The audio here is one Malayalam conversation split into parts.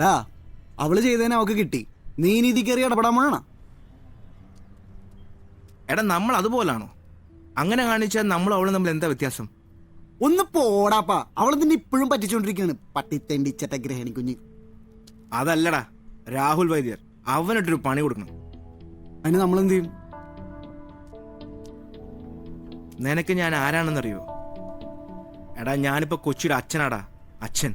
ഡാ അവൾ ചെയ്തേനെ അവക്ക് കിട്ടി. നീ നീതി കയറി ഇടപെടാൻ വേണ? എടാ നമ്മൾ അതുപോലാണോ? അങ്ങനെ കാണിച്ചാൽ നമ്മൾ അവളും തമ്മിൽ എന്താ വ്യത്യാസം? ഒന്ന് പോടാപ്പാ. അവൾ തന്നെ ഇപ്പോഴും പറ്റിച്ചോണ്ടിരിക്കാണ് പട്ടിത്തെണ്ടിച്ചട്ട ഗ്രഹണി കുഞ്ഞ്. അതല്ലടാ രാഹുൽ വൈദ്യർ. അവനിട്ടൊരു പണി കൊടുക്കണം. അതിന് നമ്മൾ എന്ത് ചെയ്യും? നിനക്ക് ഞാൻ ആരാണെന്നറിയോ? എടാ ഞാനിപ്പോ കൊച്ചിയുടെ അച്ഛനാടാ. അച്ഛൻ.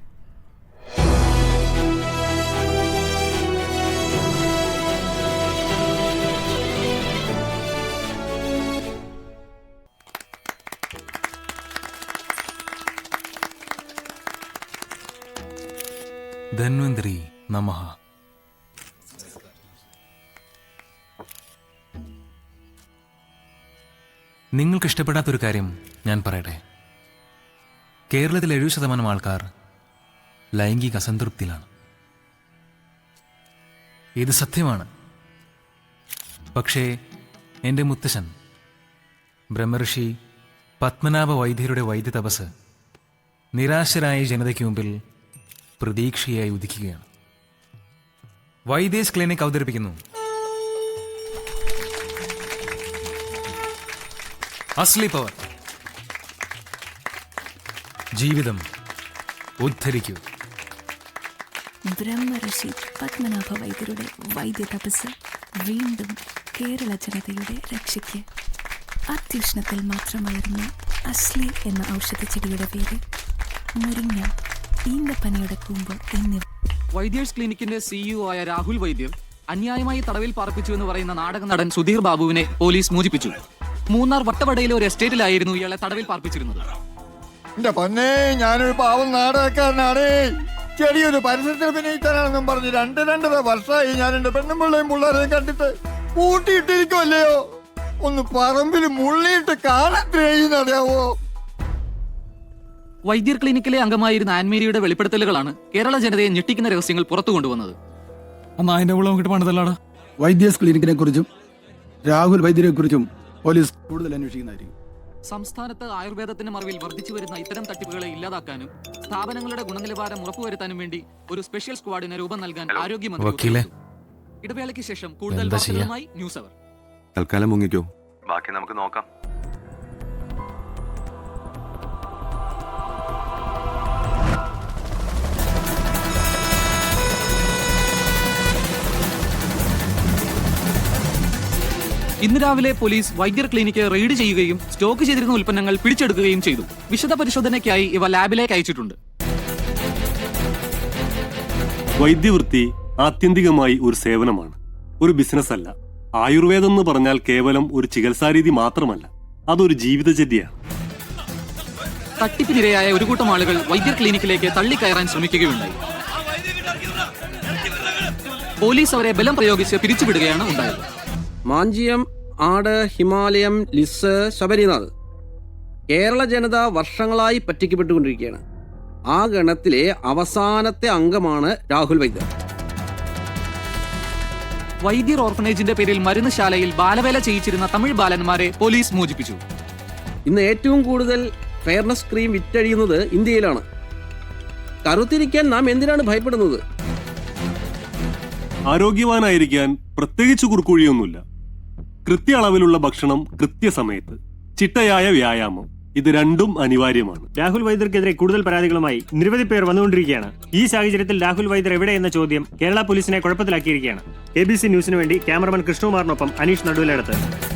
ധന്വന്തരി നമഹ നിങ്ങൾക്ക് ഇഷ്ടപ്പെടാത്തൊരു കാര്യം ഞാൻ പറയട്ടെ? കേരളത്തിൽ എഴുപത് ശതമാനം ആൾക്കാർ ലൈംഗിക അസംതൃപ്തിയിലാണ്. ഇത് സത്യമാണ്. പക്ഷേ എന്റെ മുത്തശ്ശൻ ബ്രഹ്മർഷി പത്മനാഭ വൈദ്യരുടെ വൈദ്യ തപസ് നിരാശരായ ജനതയ്ക്ക് മുമ്പിൽ പ്രതീക്ഷയായി ഉദിക്കുകയാണ്. വൈദ്യസ് ക്ലിനിക് അവതരിപ്പിക്കുന്നു. അസ്ലി പവർ. ജീവിതം ഉദ്ധരിക്കൂ. ബ്രഹ്മഋഷി പത്മനാഭ വൈദ്യരുടെ വൈദ്യ തപസ് വീണ്ടും കേരള ജനതയുടെ രക്ഷയ്ക്ക്. അത്യുഷ്ണത്തിൽ മാത്രമായിരുന്നു അശ്ലി എന്ന ഔഷധച്ചെടിയുടെ പേര് മുരിങ്ങ ഈന്തപ്പനയുടെ കൂമ്പ് എന്നിവ. വൈദ്യേഴ്സ് ക്ലിനിക്കിന്റെ സിഇഒ ആയ രാഹുൽ വൈദ്യർ അന്യായമായി തടവിൽ പാർപ്പിച്ചു എന്ന് പറയുന്ന നാടക നടൻ സുധീർ ബാബുവിനെ പോലീസ് മോചിപ്പിച്ചു. മൂന്നാർ വട്ടവടയിലെ ഒരു എസ്റ്റേറ്റിലായിരുന്നു ഇയാളെ തടവിൽ പാർപ്പിച്ചിരുന്നത്. എന്റെ പൊന്നേ ഞാനൊരു പാവം നാടകക്കാരനാണേ. ചെറിയൊരു പരിസരത്തിൽ അഭിനയിക്കാനാണെന്നും പറഞ്ഞ് രണ്ട് രണ്ടര വർഷമായി ഞാൻ എന്റെ പെണ്ണും പിള്ളയും പിള്ളേരെയും കണ്ടിട്ട് കൂട്ടിയിട്ടിരിക്കുമല്ലയോ ഒന്ന് പറമ്പിൽ മുള്ളിയിട്ട് കാണത്തിനറിയാവോ വൈദ്യർ ക്ലിനിക്കിലെ അംഗമായിരുന്ന ആൻമേരിയുടെ വെളിപ്പെടുത്തലുകളാണ് കേരള ജനതയെ ഞെട്ടിക്കുന്ന രഹസ്യങ്ങൾ പുറത്തു കൊണ്ടുവന്നത്. അതിന്റെ നോക്കിട്ട് പണിതല്ലാടാ. വൈദ്യസ് ക്ലിനിക്കിനെ കുറിച്ചും രാഹുൽ വൈദ്യരെ കുറിച്ചും പോലീസ് കൂടുതൽ അന്വേഷിക്കുന്നതായിരിക്കും. സംസ്ഥാനത്ത് ആയുർവേദത്തിന്റെ മറവിൽ വർദ്ധിച്ചു വരുന്ന ഇത്തരം തട്ടിപ്പുകളെ ഇല്ലാതാക്കാനും സ്ഥാപനങ്ങളുടെ ഗുണനിലവാരം ഉറപ്പുവരുത്താനും വേണ്ടി ഒരു സ്പെഷ്യൽ സ്ക്വാഡിന് രൂപം നൽകാൻ ആരോഗ്യമന്ത്രി. ഇടവേളയ്ക്ക് ശേഷം കൂടുതൽ ന്യൂസ് അവർ. തൽക്കാലം മുങ്ങിക്കോ. ബാക്കി നമുക്ക് നോക്കാം. ഇന്ന് രാവിലെ പോലീസ് വൈദ്യർ ക്ലിനിക്ക് റെയ്ഡ് ചെയ്യുകയും സ്റ്റോക്ക് ചെയ്തിരുന്ന ഉൽപ്പന്നങ്ങൾ പിടിച്ചെടുക്കുകയും ചെയ്തു. വിശദ പരിശോധനയ്ക്കായി ഇവ ലാബിലേക്ക് അയച്ചിട്ടുണ്ട്. വൈദ്യവൃത്തി ആത്യന്തികമായി ഒരു സേവനമാണ്. ഒരു ബിസിനസ് അല്ല ആയുർവേദം എന്ന് പറഞ്ഞാൽ കേവലം ഒരു ചികിത്സാരീതി മാത്രമല്ല. അതൊരു ജീവിതചര്യയാണ്. തട്ടിപ്പിനിരയായ ഒരു കൂട്ടം ആളുകൾ വൈദ്യർ ക്ലിനിക്കിലേക്ക് തള്ളിക്കയറാൻ ശ്രമിക്കുകയുണ്ടായി. പോലീസ് അവരെ ബലം പ്രയോഗിച്ച് പിരിച്ചുവിടുകയാണ് ഉണ്ടായത്. മാഞ്ചിയം ആട് ഹിമാലയം ലിസ് ശബരിനാഥ്. കേരള ജനത വർഷങ്ങളായി പറ്റിക്കപ്പെട്ടുകൊണ്ടിരിക്കുകയാണ്. ആ ഗണത്തിലെ അവസാനത്തെ അംഗമാണ് രാഹുൽ വൈദ്യർ. വൈദ്യർ ഓർഫനേജിന്റെ പേരിൽ മരുന്ന് ശാലയിൽ ബാലവേല ചെയ്യിച്ചിരുന്ന തമിഴ് ബാലന്മാരെ പോലീസ് മോചിപ്പിച്ചു. ഇന്ന് ഏറ്റവും കൂടുതൽ ഫെയർനെസ് ക്രീം വിറ്റഴിയുന്നത് ഇന്ത്യയിലാണ്. കറുത്തിരിക്കാൻ നാം എന്തിനാണ് ഭയപ്പെടുന്നത്? ആരോഗ്യവാനായിരിക്കാൻ പ്രത്യേകിച്ച് കുറുക്കുഴിയൊന്നുമില്ല. കൃത്യ അളവിലുള്ള ഭക്ഷണം കൃത്യസമയത്ത്. ചിട്ടയായ വ്യായാമം. ഇത് രണ്ടും അനിവാര്യമാണ്. രാഹുൽ വൈദ്യർക്കെതിരെ കൂടുതൽ പരാതികളുമായി നിരവധി പേർ വന്നുകൊണ്ടിരിക്കുകയാണ്. ഈ സാഹചര്യത്തിൽ രാഹുൽ വൈദ്യർ എവിടെ എന്ന ചോദ്യം കേരള പോലീസിനെ കുഴപ്പത്തിലാക്കിയിരിക്കുകയാണ്. എ ബി സി ന്യൂസിന് വേണ്ടി ക്യാമറമാൻ കൃഷ്ണകുമാറിനൊപ്പം അനീഷ് നടുവിലടുത്ത്.